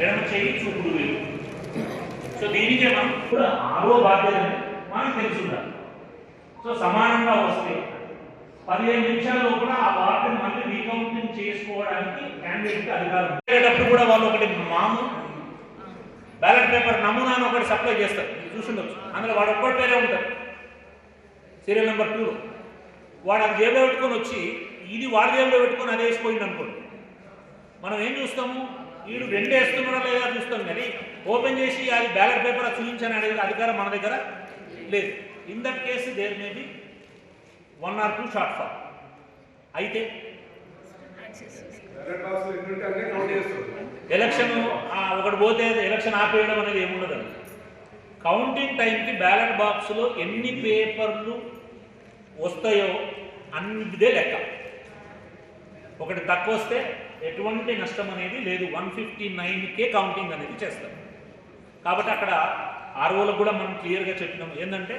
ఎడమ చెయ్యి చూపుడు వేరు. సో దీనికి మనం కూడా ఆరో బాధ్యత మనకు తెలుసుండాలి సో సమానంగా వస్తే పదిహేను నిమిషాల్లో కూడా ఆ వార్డును మళ్ళీ రీకౌంటింగ్ చేసుకోవడానికి క్యాండిడేట్కి అధికారం వేరేటప్పుడు కూడా వాళ్ళు ఒకటి మాము బ్యాలెట్ పేపర్ నమూనాను ఒకటి సప్లై చేస్తారు. చూసిండొచ్చు. అందులో వాడు ఒక్కటి పేరే ఉంటారు సీరియల్ నెంబర్ టూలో వాడు అది జేబులో పెట్టుకొని వచ్చి ఇది వాడి జేబులో పెట్టుకొని అది వేసిపోయింది అనుకోండి. మనం ఏం చూస్తాము? వీడు రెండు వేస్తున్నాడా లేదా చూస్తాం కానీ ఓపెన్ చేసి అది బ్యాలెట్ పేపర్ చూపించని అడిగే అధికారం మన దగ్గర లేదు. In that case there may be one or two short fall అయితే ఎలక్షన్ ఒకటి పోతే ఎలక్షన్ ఆపేయడం అనేది ఏముండదు కౌంటింగ్ టైంకి బ్యాలెట్ బాక్స్లో ఎన్ని పేపర్లు వస్తాయో అన్నిటిదే లెక్క. ఒకటి తక్కువ వస్తే ఎటువంటి నష్టం అనేది లేదు. వన్ ఫిఫ్టీ నైన్కే కౌంటింగ్ అనేది చేస్తారు. కాబట్టి అక్కడ ఆర్ఓలకు కూడా మనం క్లియర్గా చెప్పినాం. ఏంటంటే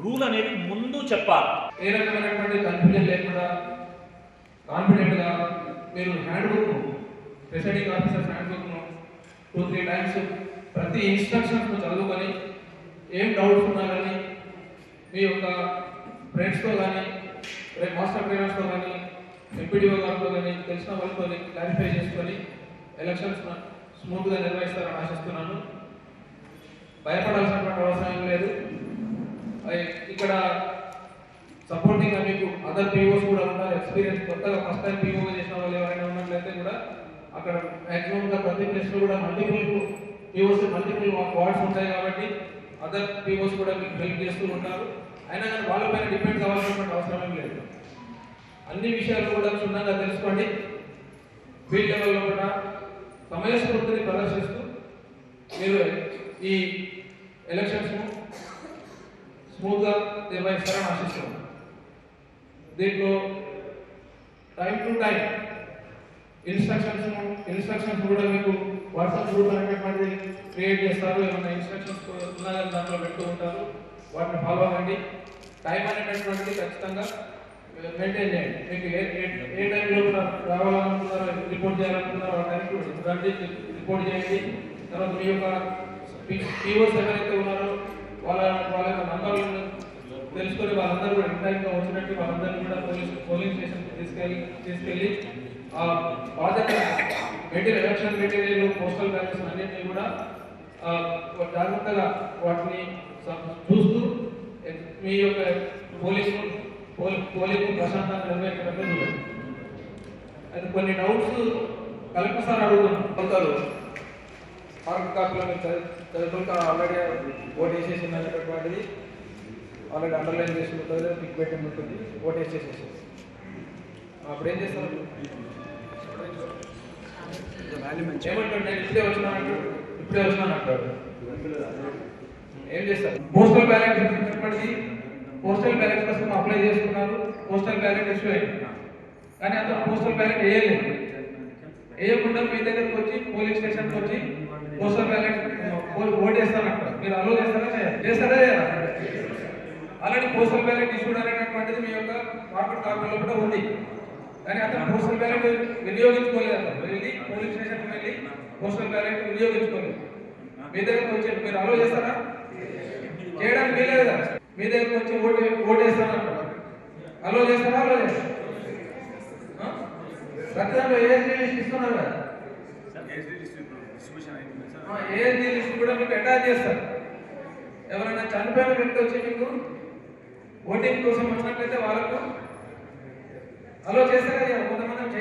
రూల్ అనేది ముందు చెప్పాలి. ఏ రకమైనటువంటి కన్ఫ్యూజన్ లేకుండా కాన్ఫిడెంట్గా మీరు హ్యాండ్ బుక్ను ప్రెసైడింగ్ ఆఫీసర్స్ హ్యాండ్ బుక్ను టూ త్రీ టైమ్స్ ప్రతి ఇన్స్ట్రక్షన్స్ చదువుకొని ఏం డౌట్స్ ఉన్నా కానీ మీ యొక్క ఫ్రెండ్స్తో కానీ రేపు మాస్టర్ ట్రైనర్స్తో కానీ ఎంపీడీఓ గారితో కానీ తెలిసిన వాళ్ళతో క్లారిఫై చేసుకొని ఎలక్షన్స్ స్మూత్గా నిర్వహిస్తారని ఆశిస్తున్నాను. భయపడాల్సినటువంటి అవసరం లేదు. ఇక్కడ సపోర్టింగ్గా మీకు అదర్ పీఓస్ కూడా ఉన్నారు ఎక్స్పీరియన్స్ కొత్తగా ఫస్ట్ టైం పీఓ చేసిన వాళ్ళు ఎవరైనా ఉన్నట్లయితే కూడా అక్కడ మ్యాక్సిమంగా ప్రతి ప్లేస్లో కూడా మల్టిపుల్ పీఓస్ మల్టిపుల్ వార్డ్స్ ఉంటాయి కాబట్టి అదర్ పీఓస్ కూడా మీకు హెల్ప్ చేస్తూ ఉంటారు. అయినా కానీ వాళ్ళపైన డిపెండ్ కావాల్సినటువంటి అవసరం ఏం లేదు. అన్ని విషయాలు కూడా క్షుణ్ణంగా తెలుసుకోండి. ఫీల్డ్ లెవెల్లో కూడా సమయస్ఫూర్తిని ప్రదర్శిస్తూ మీరు ఈ ఎలక్షన్స్ స్మూత్గా నిర్వహిస్తారని ఆశిస్తున్నాం. దీంట్లో time to time instructions instructions కూడా మీకు వాట్సాప్ గ్రూప్ అనేటటువంటిది క్రియేట్ చేస్తారు. ఏమైనా ఇన్స్ట్రక్షన్స్ ఉన్నాయని దాంట్లో పెడుతూ ఉంటారు. వాటిని ఫాలో అవ్వండి. టైం అనేటటువంటిది ఖచ్చితంగా మెయింటైన్ చేయండి. మీకు ఏ ఏ- టైంలో రావాలనుకుంటున్నారో రిపోర్ట్ చేయాలనుకుంటున్నారో ఆ టైంకి రండి రిపోర్ట్ చేయండి. తర్వాత మీ యొక్క పీఓస్ ఎవరైతే ఉన్నారో వాళ్ళ వాళ్ళ యొక్క నంబర్లను తెలుసుకొని వాళ్ళందరూ కూడా ఇంటైమ్గా వచ్చినట్టు వాళ్ళందరినీ కూడా పోలీస్ పోలింగ్ స్టేషన్కి తీసుకెళ్ళి తీసుకెళ్ళి ఆ బాధ్యత material election material postal ballots అన్నింటినీ కూడా జాగ్రత్తగా వాటిని చూస్తూ మీ యొక్క పోలీసు పోలి- పోలింగ్ ప్రశాంతంగా నిర్వహించడంలో చూడండి కొన్ని డౌట్స్ కలెక్టర్ సార్ అడుగుతున్నాం కొందరు మార్క్ కాపీలో మీరు చదువుకుంటా ఆల్రెడీ ఓట్ వేసేసింది అనేటటువంటిది ఆల్రెడీ అండర్లైన్ చేసి ఉంటుంది పిక్ పెట్టి ఉంటుంది. ఓట్ వేసేసేసి. అప్పుడు ఏం చేస్తారు? ఏమంటాడు నేను ఇప్పుడే వచ్చినాను ఇప్పుడే వచ్చినాను అంటాడు ఏం చేస్తారు? Postal ballot postal ballot apply చేసుకున్నారు పోస్టల్ బ్యాలెట్ ఇష్యూ అయింది కానీ అతను పోస్టల్ బ్యాలెట్ వేయలేదు. వేయకుండా మీ దగ్గరకు వచ్చి పోలీస్ స్టేషన్కి వచ్చి పోస్టల్ బ్యాలెట్ ఓట్ వేస్తారంటారు మీరు అలో చేస్తారా చేయరా? చేస్తారా చేయరా? ఆల్రెడీ పోస్టల్ బ్యాలెట్ ఇష్యూడ్ అనేటటువంటిది మీ యొక్క కార్పొరేట్ కాపీలో కూడా ఉంది. కానీ అతను పోస్టల్ బ్యాలెట్ వినియోగించుకోలేదు. వెళ్ళి పోలీస్ స్టేషన్కి వెళ్ళి పోస్టల్ బ్యాలెట్ వినియోగించుకోలేదు. మీ దగ్గరకు వచ్చి మీరు అలో చేస్తారా? చేయడానికి వీలేదు మీ దగ్గరకు వచ్చి ఓటు ఓటు అలో చేస్తారా అలో? ప్రతిదాంట్లో ఏఎస్డీ లిస్ట్ ఇస్తున్నారు కదా? ఏఎస్డీ లిస్ట్ కూడా మీకు అటాచ్ చేస్తారు ఎవరైనా చనిపోయిన వ్యక్తి వచ్చి మీకు ఓటింగ్ కోసం వచ్చినట్లయితే వాళ్ళకు అలో చేస్తారా కొంతమంది